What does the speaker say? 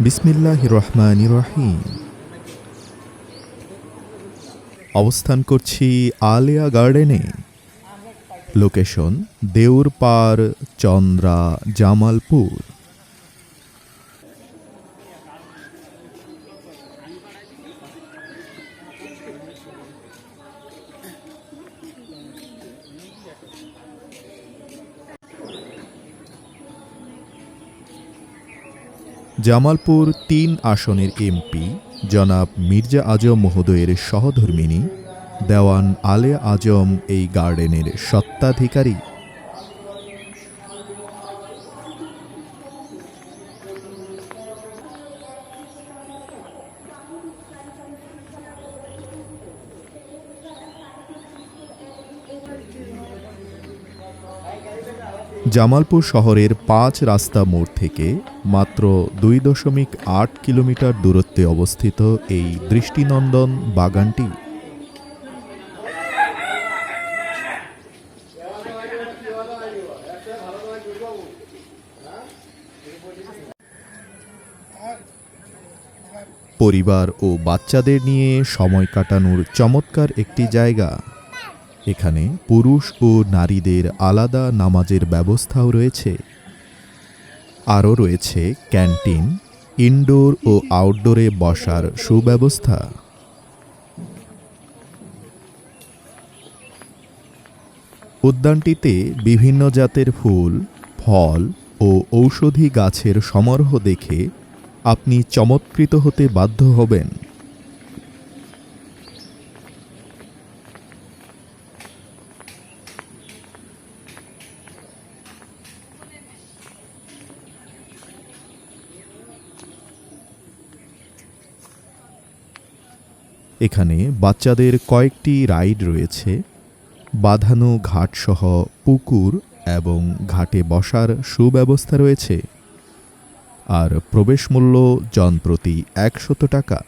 বিসমিল্লাহ রহমান রহিম অবস্থান করছি আলিয়া গার্ডেনে। লোকেশন দেউরপাড় চন্দ্রা জামালপুর। জামালপুর তিন আসনের এমপি জনাব মির্জা আজম মহোদয়ের সহধর্মিনী দেওয়ান আলে আজম এই গার্ডেনের সত্ত্বাধিকারী জামালপুর শহরের পাঁচ রাস্তা মোড় থেকে মাত্র দুই দশমিক আট কিলোমিটার দূরত্বে অবস্থিত এই দৃষ্টিনন্দন বাগানটি। পরিবার ও বাচ্চাদের নিয়ে সময় কাটানোর চমৎকার একটি জায়গা। এখানে পুরুষ ও নারীদের আলাদা নামাজের ব্যবস্থাও রয়েছে। আরও রয়েছে ক্যান্টিন, ইনডোর ও আউটডোরে বসার সুব্যবস্থা। উদ্যানটিতে বিভিন্ন জাতের ফুল, ফল ও ঔষধি গাছের সমারোহ দেখে আপনি চমৎকৃত হতে বাধ্য হবেন। এখানে বাচ্চাদের কয়েকটি রাইড রয়েছে। বাঁধানো ঘাটসহ পুকুর এবং ঘাটে বসার সুব্যবস্থা রয়েছে। আর প্রবেশ মূল্য জনপ্রতি একশত টাকা।